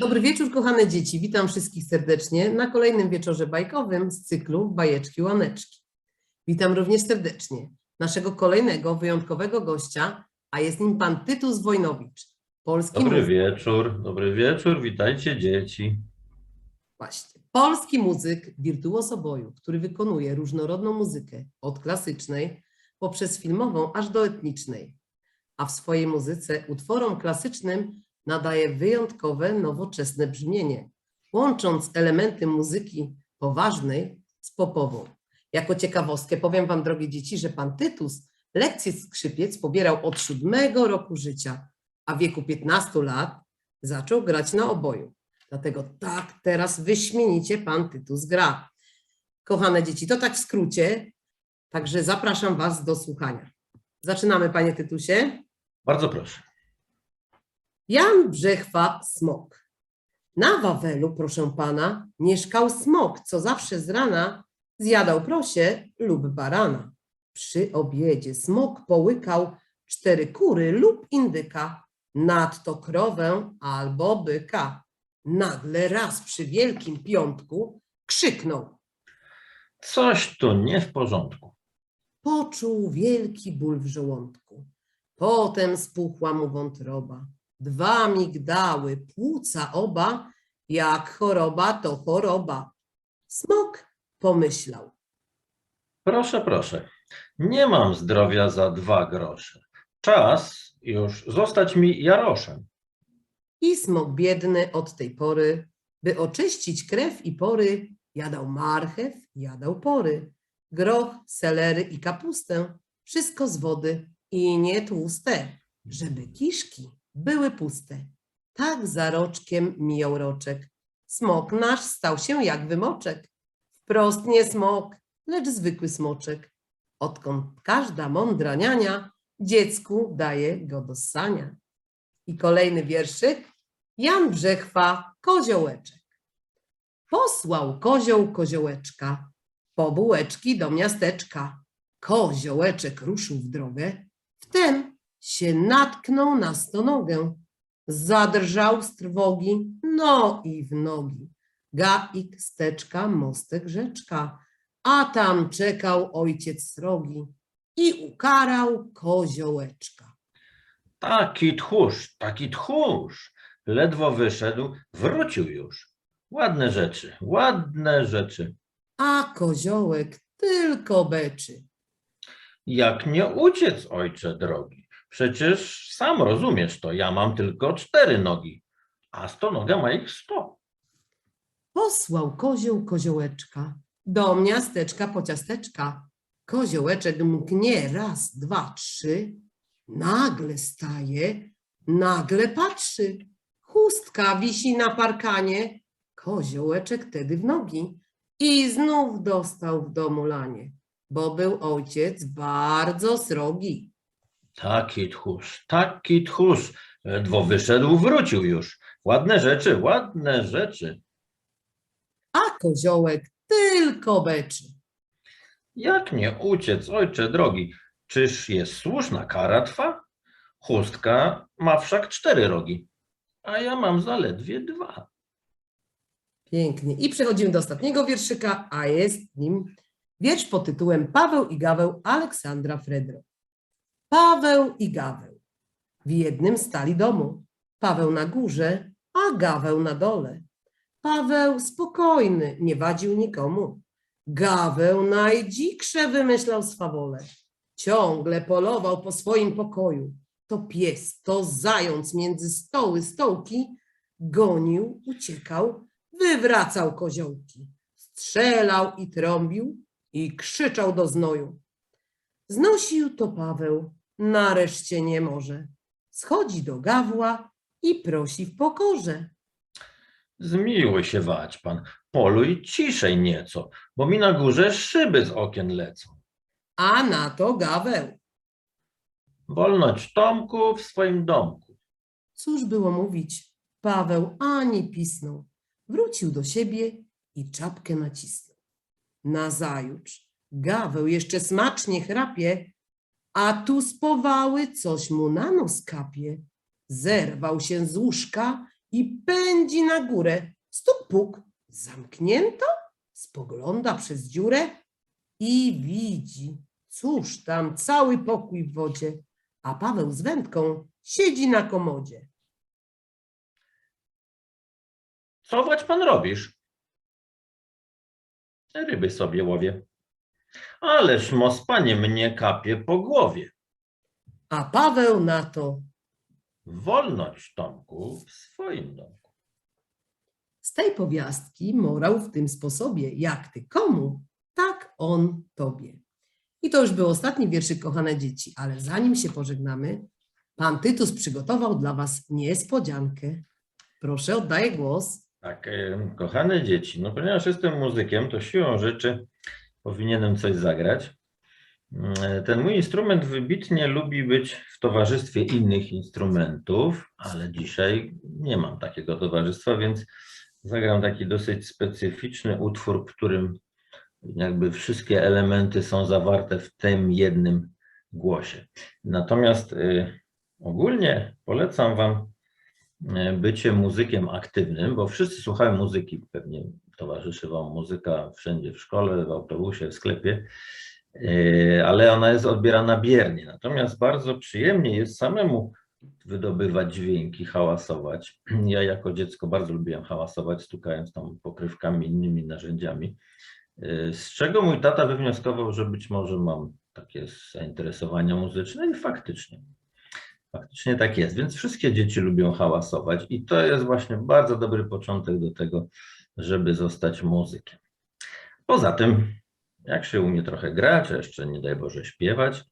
Dobry wieczór, kochane dzieci. Witam wszystkich serdecznie na kolejnym wieczorze bajkowym z cyklu Bajeczki Łaneczki. Witam również serdecznie naszego kolejnego wyjątkowego gościa, a jest nim pan Tytus Wojnowicz. Polski Dobry muzyk, wieczór, dobry wieczór, witajcie dzieci. właśnie. Polski muzyk, wirtuos oboju, który wykonuje różnorodną muzykę od klasycznej poprzez filmową aż do etnicznej. A w swojej muzyce utworom klasycznym nadaje wyjątkowe, nowoczesne brzmienie, łącząc elementy muzyki poważnej z popową. Jako ciekawostkę powiem Wam, drogie dzieci, że pan Tytus lekcje skrzypiec pobierał od siódmego roku życia, a w wieku 15 lat zaczął grać na oboju. Dlatego tak teraz wyśmienicie pan Tytus gra. Kochane dzieci, to tak w skrócie, także zapraszam Was do słuchania. Zaczynamy, panie Tytusie. Bardzo proszę. Jan Brzechwa Smok. Na Wawelu, proszę pana, mieszkał smok, co zawsze z rana zjadał prosie lub barana. Przy obiedzie smok połykał cztery kury lub indyka, nadto krowę albo byka. Nagle raz przy wielkim piątku krzyknął. Coś tu nie w porządku. Poczuł wielki ból w żołądku. Potem spuchła mu wątroba. Dwa migdały, płuca oba, jak choroba to choroba. Smok pomyślał. Proszę, proszę. Nie mam zdrowia za dwa grosze. Czas już zostać mi jaroszem. I smok biedny od tej pory, by oczyścić krew i pory, jadał marchew, jadał pory, groch, selery i kapustę, wszystko z wody i nie tłuste, żeby kiszki były puste. Tak za roczkiem mijał roczek. Smok nasz stał się jak wymoczek. Wprost nie smok, lecz zwykły smoczek. Odkąd każda mądra niania dziecku daje go do ssania. I kolejny wierszyk. Jan Brzechwa, koziołeczek. Posłał kozioł koziołeczka po bułeczki do miasteczka. Koziołeczek ruszył w drogę, wtem się natknął na stonogę. Zadrżał z trwogi, no i w nogi. Gaik, steczka, mostek, rzeczka, a tam czekał ojciec srogi i ukarał koziołeczka. Taki tchórz, taki tchórz. Ledwo wyszedł, wrócił już. Ładne rzeczy, ładne rzeczy. a koziołek tylko beczy. Jak nie uciec, ojcze drogi? Przecież sam rozumiesz to, ja mam tylko cztery nogi, a stonoga ma ich sto. Posłał kozioł koziołeczka do miasteczka po ciasteczka. Koziołeczek mknie raz, dwa, trzy, nagle staje, nagle patrzy. Chustka wisi na parkanie, koziołeczek tedy w nogi i znów dostał w domu lanie, bo był ojciec bardzo srogi. Taki tchórz, taki tchórz. Ledwo wyszedł, wrócił już. Ładne rzeczy, ładne rzeczy. a koziołek tylko beczy. Jak nie uciec, ojcze drogi? Czyż jest słuszna kara twa? Chustka ma wszak cztery rogi, a ja mam zaledwie dwa. Pięknie. I przechodzimy do ostatniego wierszyka, a jest nim wiersz pod tytułem Paweł i Gaweł Aleksandra Fredro. Paweł i Gaweł w jednym stali domu. Paweł na górze, a Gaweł na dole. Paweł spokojny, nie wadził nikomu. Gaweł najdziksze wymyślał swawole. Ciągle polował po swoim pokoju. To pies, to zając między stoły, stołki, gonił, uciekał, wywracał koziołki, strzelał i trąbił i krzyczał do znoju. Znosił to Paweł, nareszcie nie może. Schodzi do gawła i prosi w pokorze. Zmiłuj się wać pan, poluj ciszej nieco, bo mi na górze szyby z okien lecą. A na to gaweł. Wolność Tomku w swoim domku. Cóż było mówić? Paweł ani pisnął. Wrócił do siebie i czapkę nacisnął. Nazajutrz Gaweł jeszcze smacznie chrapie, a tu spowały coś mu na nos kapie. Zerwał się z łóżka i pędzi na górę. Stuk puk, zamknięto, spogląda przez dziurę i widzi, cóż tam, cały pokój w wodzie, a Paweł z wędką siedzi na komodzie. Cować pan robisz? Ryby sobie łowię. Ależ mospanie mnie kapie po głowie. A Paweł na to, Wolność, Tomku, w swoim domku. z tej powiastki morał w tym sposobie, jak ty komu, tak on tobie. I to już był ostatni wierszyk, kochane dzieci, ale zanim się pożegnamy, pan Tytus przygotował dla was niespodziankę. Proszę, oddaję głos. Tak, e, kochane dzieci, no ponieważ jestem muzykiem, to siłą rzeczy powinienem coś zagrać. Mm, Ten mój instrument wybitnie lubi być w towarzystwie innych instrumentów, ale dzisiaj nie mam takiego towarzystwa, więc zagram taki dosyć specyficzny utwór, w którym jakby wszystkie elementy są zawarte w tym jednym głosie. Natomiast y, ogólnie polecam Wam e, bycie muzykiem aktywnym, bo wszyscy słuchają muzyki, pewnie towarzyszy Wam muzyka wszędzie w szkole, w autobusie, w sklepie, e, ale ona jest odbierana biernie. Natomiast bardzo przyjemnie jest samemu wydobywać dźwięki, hałasować. Ja jako dziecko bardzo lubiłem hałasować, stukając tam pokrywkami, innymi narzędziami, e, z czego mój tata wywnioskował, że być może mam takie zainteresowania muzyczne i faktycznie. Faktycznie tak jest, więc wszystkie dzieci lubią hałasować i to jest właśnie bardzo dobry początek do tego, żeby zostać muzykiem. Poza tym, jak się umie trochę grać, a jeszcze nie daj Boże śpiewać,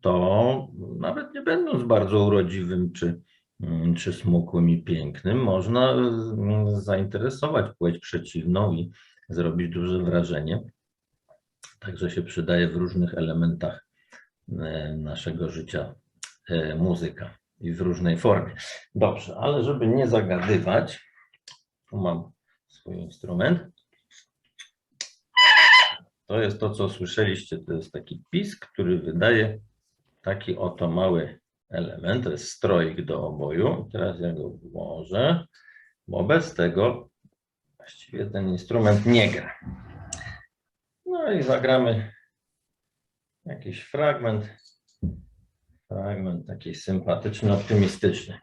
to nawet nie będąc bardzo urodziwym czy, mm, czy smukłym i pięknym, można mm, zainteresować płeć przeciwną i zrobić duże wrażenie. Także się przydaje w różnych elementach e, naszego życia e, muzyka i w różnej formie. Dobrze, ale żeby nie zagadywać, tu mam swój instrument. To jest to, co słyszeliście, to jest taki pisk, który wydaje taki oto mały element, to jest stroik do oboju. Teraz ja go włożę, bo bez tego właściwie ten instrument nie gra. No i zagramy jakiś fragment, fragment taki sympatyczny, optymistyczny.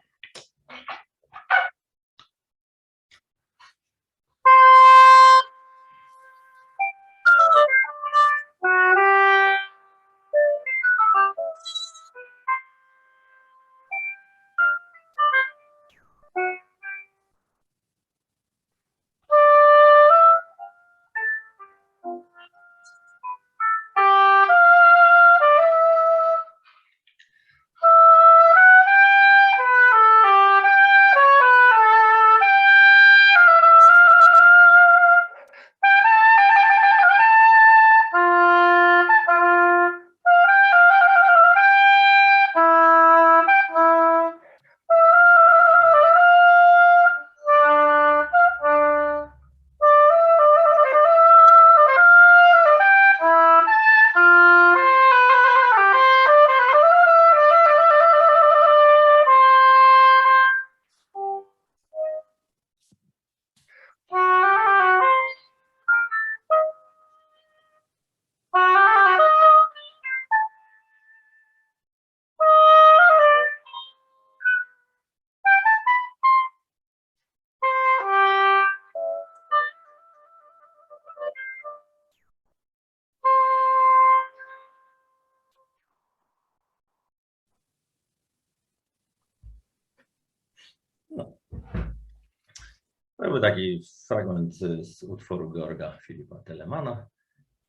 To był taki fragment z, utworu Georga Filipa Telemana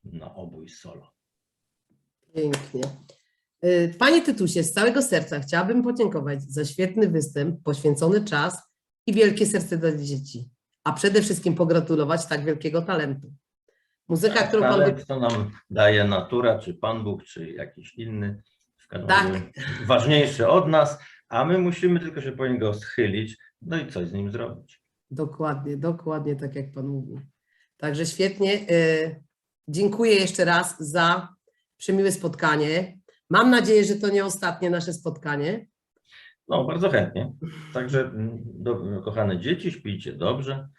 na obój solo. Pięknie. Y, Panie Tytusie, z całego serca chciałabym podziękować za świetny występ, poświęcony czas i wielkie serce dla dzieci. A przede wszystkim pogratulować tak wielkiego talentu. Muzyka, którą pan wy... To nam daje natura, czy Pan Bóg, czy jakiś inny, w każdym Tak. razie ważniejszy od nas, a my musimy tylko się po niego schylić, no i coś z nim zrobić. Dokładnie, dokładnie tak jak Pan mówi. Także świetnie. y, Dziękuję jeszcze raz za przemiłe spotkanie. Mam nadzieję, że to nie ostatnie nasze spotkanie. No, bardzo chętnie. Także, mm, do, kochane dzieci, śpijcie dobrze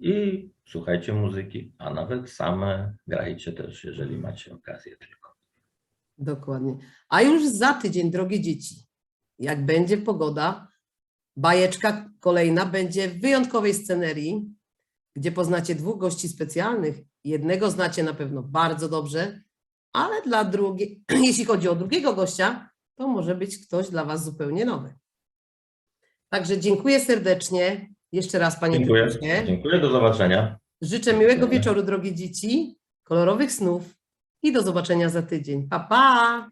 i słuchajcie muzyki, a nawet same grajcie też, jeżeli macie okazję tylko. Dokładnie. A już za tydzień, drogie dzieci, jak będzie pogoda, bajeczka kolejna będzie w wyjątkowej scenerii, gdzie poznacie dwóch gości specjalnych. Jednego znacie na pewno bardzo dobrze, ale dla drugiego, jeśli chodzi o drugiego gościa, to może być ktoś dla Was zupełnie nowy. Także dziękuję serdecznie. Jeszcze raz, Panie Dziękuję. Dziękuję, do zobaczenia. Życzę miłego wieczoru, drogie dzieci, kolorowych snów i do zobaczenia za tydzień. Pa, pa!